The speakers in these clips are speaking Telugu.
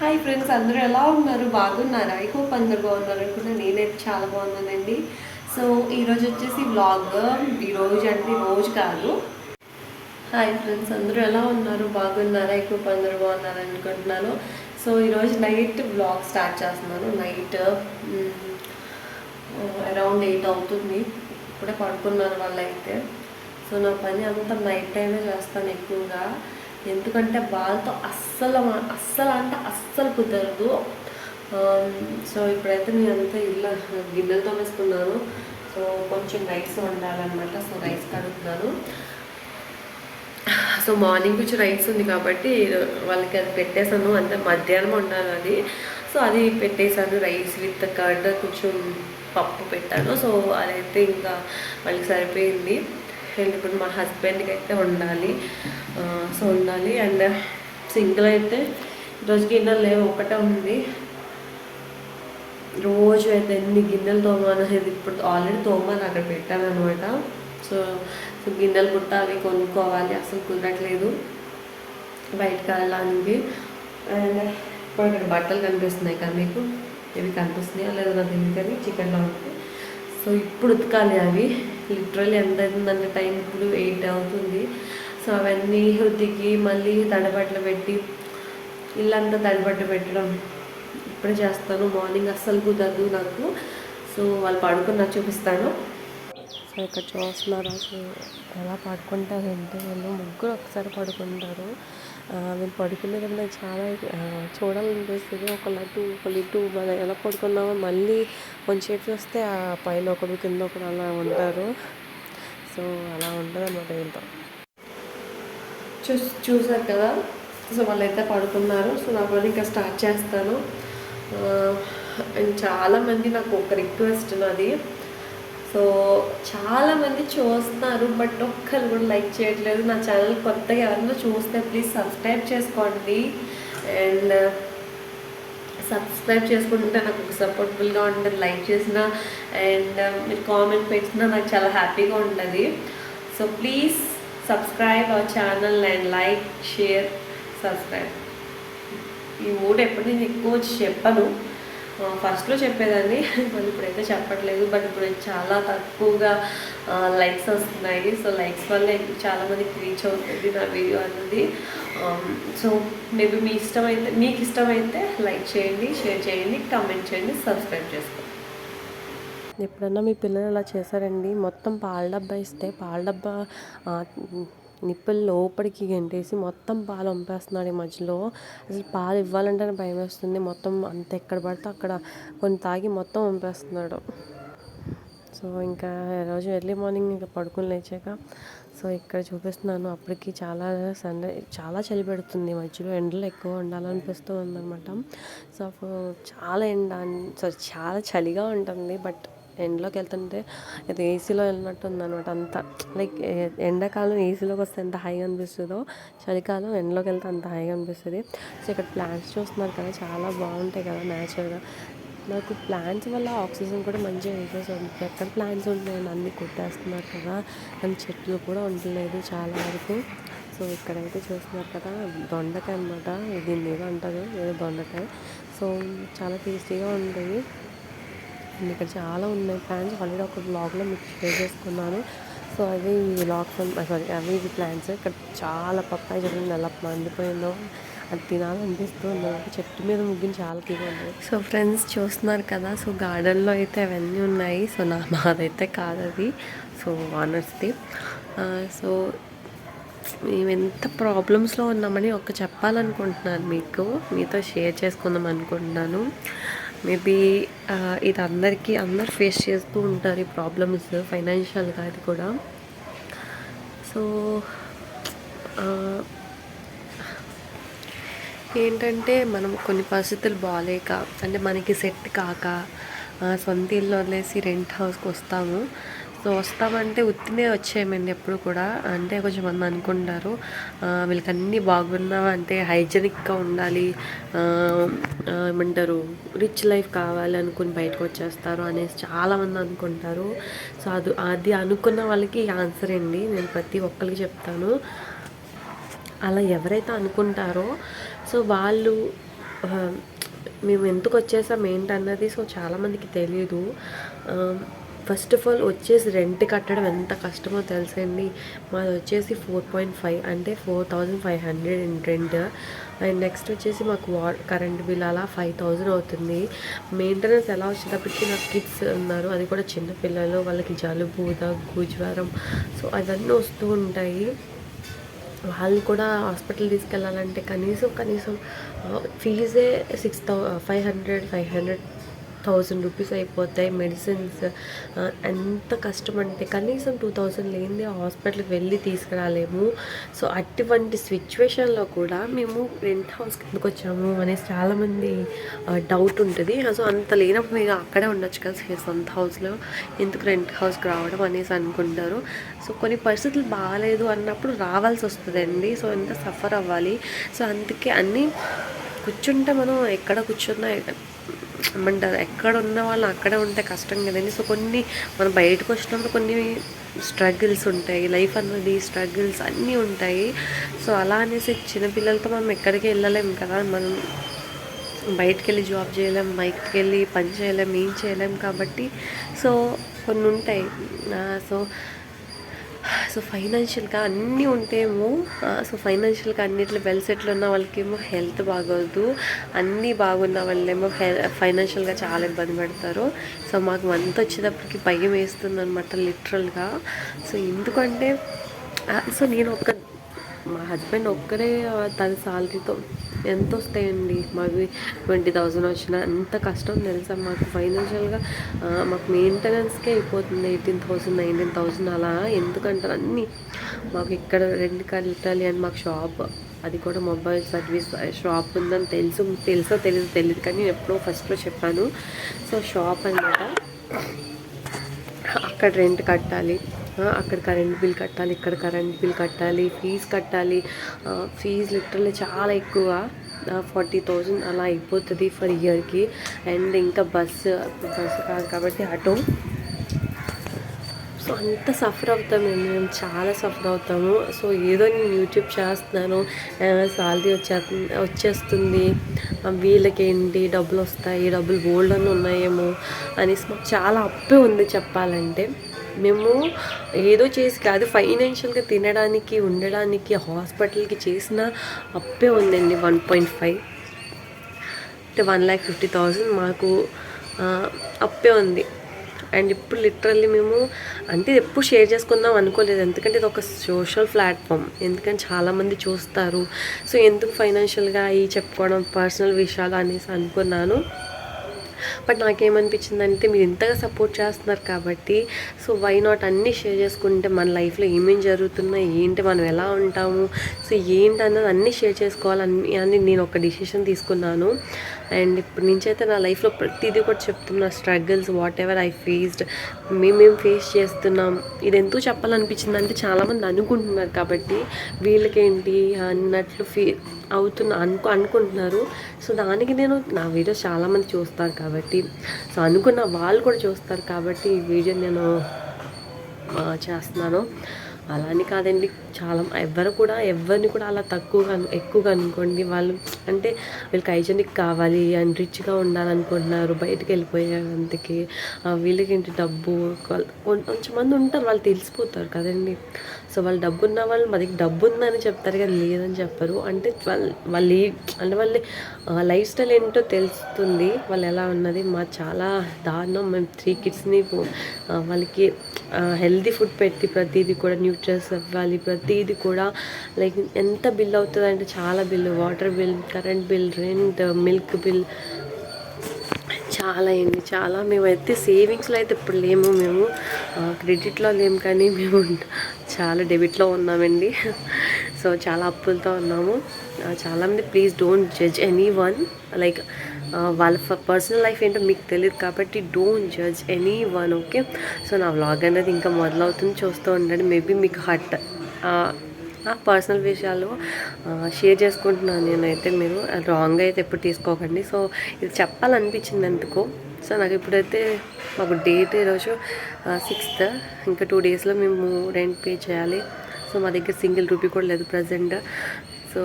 హాయ్ ఫ్రెండ్స్ అందరూ ఎలా ఉన్నారు? బాగున్నారా? ఐ హోప్ అందరు బాగున్నారు అనుకున్నా నేనైతే చాలా బాగున్నానండి. సో ఈరోజు వచ్చేసి బ్లాగ్ ఈరోజు అంటే రోజు కాదు. హాయ్ ఫ్రెండ్స్ అందరూ ఎలా ఉన్నారు? బాగున్నారా? ఐ హోప్ అందరూ బాగున్నారు అనుకుంటున్నాను. సో ఈరోజు నైట్ బ్లాగ్ స్టార్ట్ చేస్తున్నాను. నైట్ అరౌండ్ ఎయిట్ అవుతుంది. ఇప్పుడే పడుకున్నాను వాళ్ళైతే. సో నా పని అంతా నైట్ టైమే చేస్తాను ఎక్కువగా. ఎందుకంటే బాలతో అస్సలు అస్సలు అంటే అస్సలు కుదరదు. సో ఇప్పుడైతే నేను అంతా ఇల్లు గిన్నెలతో వేసుకున్నాను సో కొంచెం రైస్ వండాలన్నమాట. సో రైస్ కడుగుతున్నాను. సో మార్నింగ్ కొంచెం రైస్ ఉంది కాబట్టి వాళ్ళకి అది పెట్టేశాను. అంత మధ్యాహ్నం వండాలి అది. సో అది పెట్టేశాను. రైస్ విత్ కర్డ్ కొంచెం పప్పు పెట్టాను. సో అదైతే ఇంకా వాళ్ళకి సరిపోయింది. అండ్ ఇప్పుడు మా హస్బెండ్కి అయితే ఉండాలి. సో ఉండాలి. అండ్ సింగిల్ అయితే ఈరోజు గిన్నెలు లేవు ఒకటే ఉంది. రోజు అయితే ఎన్ని గిన్నెలు తోమాను అనేది ఇప్పుడు ఆల్రెడీ తోమాను అక్కడ పెట్టాను అనమాట సో సో గిన్నెలు కుట్టాలి కొనుక్కోవాలి అసలు కుదరట్లేదు. బయటకు వెళ్ళడానికి. అండ్ ఇప్పుడు ఇక్కడ బట్టలు కనిపిస్తున్నాయి కదా మీకు? ఇవి కనిపిస్తున్నాయా లేదా నాకు ఎందుకని చికెన్లో ఉంటే సో ఇప్పుడు ఉతకాలి అవి. లిటరల్ ఎంత అవుతుందంటే టైం ఇప్పుడు ఎయిట్ అవుతుంది. సో అవన్నీ ఉతికి మళ్ళీ తడబట్టలు పెట్టి ఇల్లంతా తడబట్ట పెట్టడం. ఇప్పుడే చేస్తాను. మార్నింగ్ అస్సలు కుదరదు నాకు. సో వాళ్ళు పడుకున్న చూపిస్తాను. ఇక్కడ చూస్తున్నారు. అసలు ఎలా పడుకుంటారు అంటే వీళ్ళు? ముగ్గురు ఒకసారి పడుకుంటారు. ఆ, వీళ్ళు పడుకునేది నాకు చాలా చూడాలనిపిస్తుంది. ఒకళ్ళు అటు ఒకళ్ళు ఇటు మనం ఎలా పడుకున్నామో మళ్ళీ కొంచెంసేపు చూస్తే ఆ పైన ఒకడు కింద ఒకడు అలా ఉంటారు. సో అలా ఉంటుంది అన్నమాట వీళ్ళతో. చూ చూసారు కదా? సో వాళ్ళైతే పడుకున్నారు. సో నా పని ఇంకా స్టార్ట్ చేస్తాను. అండ్ చాలామంది నాకు ఒక రిక్వెస్ట్ నాది. సో చాలామంది చూస్తున్నారు బట్ ఒక్కరు కూడా లైక్ చేయట్లేదు. నా ఛానల్ కొత్తగా ఎవరైనా చూస్తే ప్లీజ్ సబ్స్క్రైబ్ చేసుకోండి. అండ్ సబ్స్క్రైబ్ చేసుకుంటే నాకు ఒక సపోర్టబుల్గా ఉంటుంది లైక్ చేసిన. అండ్ మీరు కామెంట్ పెట్టినా నాకు చాలా హ్యాపీగా ఉంటుంది. So please subscribe our channel and like share subscribe. ఈ మూడు ఎప్పుడు నేను ఎక్కువ చెప్పను. ఫస్ట్లో చెప్పేదాన్ని. మళ్ళీ ఇప్పుడైతే చెప్పట్లేదు. బట్ ఇప్పుడు చాలా తక్కువగా లైక్స్ వస్తున్నాయి. సో లైక్స్ వల్ల చాలామందికి రీచ్ అవుతుంది నా వీడియో అన్నది. Um, సో మేబీ మీ ఇష్టమైతే మీకు ఇష్టమైతే లైక్ చేయండి షేర్ చేయండి కామెంట్ చేయండి సబ్స్క్రైబ్ చేసుకోండి ఎప్పుడన్నా మీ పిల్లలు అలా చేశారండి? మొత్తం పాల డబ్బా ఇస్తే పాల డబ్బా నిప్పులు లోపలికి గంటేసి మొత్తం పాలు పంపేస్తున్నాడు ఈ మధ్యలో. అసలు పాలు ఇవ్వాలంటేనే భయం వేస్తుంది. మొత్తం అంత ఎక్కడ పడితే అక్కడ కొన్ని తాగి మొత్తం పంపేస్తున్నాడు సో ఇంకా రోజు ఎర్లీ మార్నింగ్ ఇంకా పడుకుని లేచాక సో ఇక్కడ చూపిస్తున్నాను. అప్పటికి చాలా సండే చాలా చలి పెడుతుంది మధ్యలో. ఎండలు ఎక్కువ ఉండాలనిపిస్తూ ఉందన్నమాట. సో చాలా ఎండ సో చాలా చలిగా ఉంటుంది. బట్ ఎండలోకి వెళ్తుంటే అది ఏసీలో వెళ్ళినట్టు ఉందన్నమాట అంత. లైక్ ఎండాకాలం ఏసీలోకి వస్తే ఎంత హాయిగా అనిపిస్తుందో చలికాలం ఎండలోకి వెళ్తే అంత హాయిగా అనిపిస్తుంది. సో ఇక్కడ ప్లాంట్స్ చూస్తున్నారు కదా చాలా బాగుంటాయి కదా న్యాచురల్గా. నాకు ప్లాంట్స్ వల్ల ఆక్సిజన్ కూడా మంచిగా యూజెస్ ఉంటుంది ఎక్కడ ప్లాంట్స్ ఉంటాయి అన్ని కొట్టేస్తున్నారు కదా అండ్ చెట్లు కూడా ఉండలేదు చాలా వరకు. సో ఇక్కడైతే చూస్తున్నారు కదా దొండకాయ అనమాట దీన్ని ఏదో అంటారు ఏదో దొండకాయ. సో చాలా టేస్టీగా ఉంటుంది అండ్ ఇక్కడ చాలా ఉన్నాయి ప్లాంట్స్ ఆల్రెడీ ఒక బ్లాగ్లో మీకు షేర్ చేసుకున్నాను. సో అవి ఈ సారీ uh, అవి ఇవి ప్లాంట్స్ ఇక్కడ చాలా పప్పాయి చెట్లు ఎలా మండిపోయిందో అది తినాలనిపిస్తుంది నాకు చెట్టు మీద ముగ్గిన చాలా తీగా సో ఫ్రెండ్స్ చూస్తున్నారు కదా? సో గార్డెన్లో అయితే అవన్నీ ఉన్నాయి. సో నా మాదైతే కాదు అది. సో ఆనర్స్ది సో మేము ఎంత ప్రాబ్లమ్స్లో ఉన్నామని ఒక చెప్పాలనుకుంటున్నాను మీకు. మీతో షేర్ చేసుకుందాం అనుకుంటున్నాను. మేబీ ఇది అందరికీ అందరు ఫేస్ చేస్తూ ఉంటారు ఈ ప్రాబ్లమ్స్ ఫైనాన్షియల్గా అది కూడా. సో ఏంటంటే మనం కొన్ని పరిస్థితులు బాగాలేక అంటే మనకి సెట్ కాక సొంత ఇల్లు వదిలేసి రెంట్ హౌస్కి వస్తాము. సో వస్తామంటే ఉత్తినే వచ్చేయమండి ఎప్పుడు కూడా. అంటే కొంచెం మంది అనుకుంటారు వీళ్ళకి అన్నీ బాగున్నావా అంటే హైజెనిక్గా ఉండాలి ఏమంటారు రిచ్ లైఫ్ కావాలి అనుకుని బయటకు వచ్చేస్తారు అనేసి చాలామంది అనుకుంటారు. సో అది అది అనుకున్న వాళ్ళకి ఆన్సర్ అండి. నేను ప్రతి ఒక్కరికి చెప్తాను. అలా ఎవరైతే అనుకుంటారో సో వాళ్ళు మేము ఎందుకు వచ్చేసాం ఏంటన్నది సో చాలామందికి తెలియదు ఫస్ట్ ఆఫ్ ఆల్ వచ్చేసి రెంట్ కట్టడం ఎంత కష్టమో తెలుసండి. మాది వచ్చేసి ఫోర్ పాయింట్ ఫైవ్ అంటే four thousand five hundred and rent. And next వచ్చేసి మాకు వా కరెంట్ బిల్ అలా ఫైవ్ థౌజండ్ అవుతుంది. మెయింటెనెన్స్ ఎలా వచ్చేటప్పటికి నాకు కిడ్స్ ఉన్నారు. అది కూడా చిన్న పిల్లలు వాళ్ళకి జలుబు దగ్గు జ్వరం. సో అవన్నీ వస్తూ ఉంటాయి. వాళ్ళు కూడా హాస్పిటల్ తీసుకెళ్ళాలంటే కనీసం కనీసం ఫీజే six thou five hundred five hundred thousand rupees అయిపోతాయి మెడిసిన్స్ ఎంత కష్టం అంటే కనీసం టూ థౌజండ్ లేనిది హాస్పిటల్కి వెళ్ళి తీసుకురాలేము. సో అటువంటి సిచ్యువేషన్లో కూడా మేము రెంట్ హౌస్కి ఎందుకు వచ్చాము అనేసి చాలామంది డౌట్ ఉంటుంది. సో అంత లేనప్పుడు మీరు అక్కడే ఉండొచ్చు కదా సొంత హౌస్లో. ఎందుకు రెంట్ హౌస్కి రావడం అనేసి అనుకుంటారు. సో కొన్ని పరిస్థితులు బాగాలేదు అన్నప్పుడు రావాల్సి వస్తుందండి. సో ఎంత సఫర్ అవ్వాలి? సో అందుకే అన్నీ కూర్చుంటే మనం ఎక్కడ కూర్చున్నా ఏమంటారు? ఎక్కడ ఉన్న వాళ్ళు అక్కడే ఉంటే కష్టం కదండి. సో కొన్ని మనం బయటకు వచ్చినప్పుడు కొన్ని స్ట్రగుల్స్ ఉంటాయి. లైఫ్ అన్నది స్ట్రగుల్స్ అన్నీ ఉంటాయి. సో అలా అనేసి చిన్నపిల్లలతో మనం ఎక్కడికి వెళ్ళలేము కదా. మనం బయటకు వెళ్ళి జాబ్ చేయలేం బయటకు వెళ్ళి పని చేయలేం ఏం చేయలేం కాబట్టి సో కొన్ని ఉంటాయి. సో సో ఫైనాన్షియల్గా అన్నీ ఉంటేమో సో ఫైనాన్షియల్గా అన్నిట్లో వెల్ సెటిల్ ఉన్న వాళ్ళకేమో హెల్త్ బాగోదు అన్నీ బాగున్న వాళ్ళేమో ఫైనాన్షియల్గా చాలా ఇబ్బంది పడతారు. సో మాకు అంత వచ్చేటప్పటికి భయం వేస్తుంది అనమాట లిటరల్గా. సో ఎందుకంటే సో నేను ఒక మా హస్బెండ్ ఒక్కరే తన సాలరీతో ఎంత వస్తాయండి. మాకు ట్వంటీ థౌజండ్ వచ్చినా అంత కష్టం తెలుసా? మాకు ఫైనాన్షియల్గా మాకు మెయింటెనెన్స్కే అయిపోతుంది. ఎయిటీన్ థౌజండ్ నైన్టీన్ థౌజండ్ అలా ఎందుకంటారు? అన్నీ మాకు ఇక్కడ రెండు కట్టాలి అని మాకు షాప్. అది కూడా మొబైల్ సర్వీస్ షాప్ ఉందని తెలుసు తెలుసో తెలియదు తెలియదు కానీ నేను ఎప్పుడో ఫస్ట్లో చెప్పాను. సో షాప్ అనమాట అక్కడ రెంట్ కట్టాలి. అక్కడ కరెంట్ బిల్ కట్టాలి ఇక్కడ కరెంట్ బిల్ కట్టాలి ఫీజ్ కట్టాలి. ఫీజ్ లిటరల్లీ చాలా ఎక్కువ. ఫార్టీ థౌజండ్ అలా అయిపోతుంది ఫర్ ఇయర్కి. అండ్ ఇంకా బస్సు బస్సు కాదు కాబట్టి ఆటో. సో అంత సఫర్ అవుతామండి మేము. చాలా సఫర్ అవుతాము. సో ఏదో నేను యూట్యూబ్ చేస్తున్నాను. సాలరీ వచ్చే వచ్చేస్తుంది. వీళ్ళకి వీళ్ళకేంటి? డబ్బులు వస్తాయి డబ్బులు బోల్డ్ అని ఉన్నాయేమో అనేసి మాకు చాలా అప్పే ఉంది చెప్పాలంటే. మేము ఏదో చేసి కాదు ఫైనాన్షియల్గా తినడానికి ఉండడానికి హాస్పిటల్కి చేసిన అప్పే ఉందండి వన్ పాయింట్ ఫైవ్. అంటే వన్ ల్యాక్ ఫిఫ్టీ థౌజండ్ మాకు అప్పే ఉంది. అండ్ ఇప్పుడు లిటరల్లీ మేము అంటే ఎప్పుడు షేర్ చేసుకుందాం అనుకోలేదు. ఎందుకంటే ఇది ఒక సోషల్ ప్లాట్ఫామ్. ఎందుకంటే చాలామంది చూస్తారు. సో ఎందుకు ఫైనాన్షియల్గా అవి చెప్పుకోవడం పర్సనల్ విషయాలు అనేసి అనుకున్నాను. బట్ నాకేమనిపించిందంటే మీరు ఇంతగా సపోర్ట్ చేస్తున్నారు కాబట్టి సో వై నాట్ అన్నీ షేర్ చేసుకుంటే మన లైఫ్లో ఏమేమి జరుగుతున్నాయి ఏంటి మనం ఎలా ఉంటాము సో ఏంటి అన్నది అన్నీ షేర్ చేసుకోవాలని అని నేను ఒక డిసిషన్ తీసుకున్నాను. అండ్ ఇప్పుడు నుంచైతే నా లైఫ్లో ప్రతిదీ కూడా చెప్తున్నా struggles whatever I faced మేమేం ఫేస్ చేస్తున్నాం. ఇది ఎందుకు చెప్పాలనిపించింది అంటే చాలామంది అనుకుంటున్నారు కాబట్టి వీళ్ళకేంటి అన్నట్లు ఫీ అవుతున్న అనుకు అనుకుంటున్నారు. సో దానికి నేను నా వీడియోస్ చాలామంది చూస్తారు కాబట్టి కాబట్టి సో అనుకున్న వాళ్ళు కూడా చూస్తారు కాబట్టి ఈ వీడియో నేను చేస్తున్నాను. అలా అని కాదండి. చాలా ఎవరు కూడా ఎవరిని కూడా అలా తక్కువగా ఎక్కువగా అనుకోండి. వాళ్ళు అంటే వీళ్ళకి హైజెనిక్ కావాలి అండ్ రిచ్గా ఉండాలనుకుంటున్నారు బయటకు వెళ్ళిపోయేందుకు. వీళ్ళకి ఏంటి డబ్బు? కొల్- కొంచెం మంది ఉంటారు. వాళ్ళు తెలిసిపోతారు కదండి. సో వాళ్ళు డబ్బు ఉన్న వాళ్ళు మా దగ్గర డబ్బు ఉందని చెప్తారు కానీ లేదని చెప్పరు. అంటే వాళ్ళు వాళ్ళు అంటే వాళ్ళ లైఫ్ స్టైల్ ఏంటో తెలుస్తుంది. వాళ్ళు ఎలా ఉన్నది? మా చాలా దారుణం. మేము త్రీ కిడ్స్ని వాళ్ళకి హెల్దీ ఫుడ్ పెట్టి ప్రతిదీ కూడా డ్రెస్ అవ్వాలి. ప్రతిదీ కూడా లైక్ ఎంత బిల్ అవుతుంది అంటే చాలా bill water bill current bill rent milk bill చాలా అయింది చాలా మేమైతే సేవింగ్స్లో అయితే ఇప్పుడు లేము మేము. క్రెడిట్లో లేము కానీ మేము చాలా డెబిట్లో ఉన్నామండి. సో చాలా అప్పులతో ఉన్నాము. చాలామంది please don't judge anyone like వాళ్ళ పర్సనల్ లైఫ్ ఏంటో మీకు తెలియదు కాబట్టి don't judge anyone okay so నా వ్లాగ్ అనేది ఇంకా మొదలవుతుంది చూస్తూ ఉండండి. మేబీ మీకు హట్ ఆ పర్సనల్ విషయాలు షేర్ చేసుకుంటున్నాను నేనైతే మీరు. రాంగ్ అయితే ఎప్పుడు తీసుకోకండి. సో ఇది చెప్పాలనిపించింది ఎందుకో సో నాకు ఇప్పుడైతే మాకు డేట్ ఈరోజు సిక్స్త్ ఇంకా టూ డేస్లో మేము రెంట్ పే చేయాలి. సో మా దగ్గర సింగిల్ రూపీ కూడా లేదు ప్రజెంట్ సో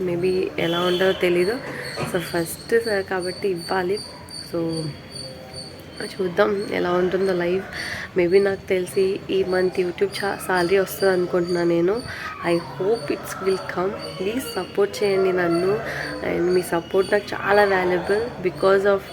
మేబీ ఎలా ఉండదో తెలీదు. సో ఫస్ట్ కాబట్టి ఇవ్వాలి. సో చూద్దాం ఎలా ఉంటుందో లైవ్ మేబీ నాకు తెలిసి ఈ మంత్ యూట్యూబ్ చా సాలరీ వస్తుంది అనుకుంటున్నాను నేను. I hope it's will come please support చేయండి నన్ను. అండ్ మీ సపోర్ట్ నాకు చాలా వాల్యుబుల్ బికాజ్ ఆఫ్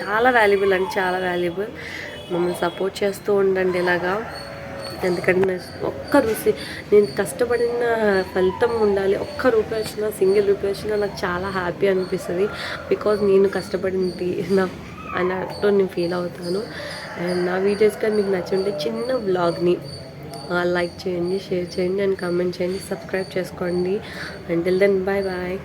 చాలా వాల్యుబుల్ అంటే చాలా వాల్యుబుల్ మమ్మల్ని సపోర్ట్ చేస్తూ ఉండండి ఇలాగా. ఎందుకంటే నా ఒక్క రుచి నేను కష్టపడిన ఫలితం ఉండాలి. ఒక్క రూపాయి వచ్చినా సింగిల్ రూపాయి వచ్చినా నాకు చాలా హ్యాపీ అనిపిస్తుంది. బికాజ్ నేను కష్టపడింది నా అన్నట్టు నేను ఫీల్ అవుతాను. అండ్ నా వీడియోస్ కానీ మీకు నచ్చుంటే చిన్న బ్లాగ్ని లైక్ చేయండి షేర్ చేయండి అండ్ కామెంట్ చేయండి సబ్స్క్రైబ్ చేసుకోండి. Until then bye bye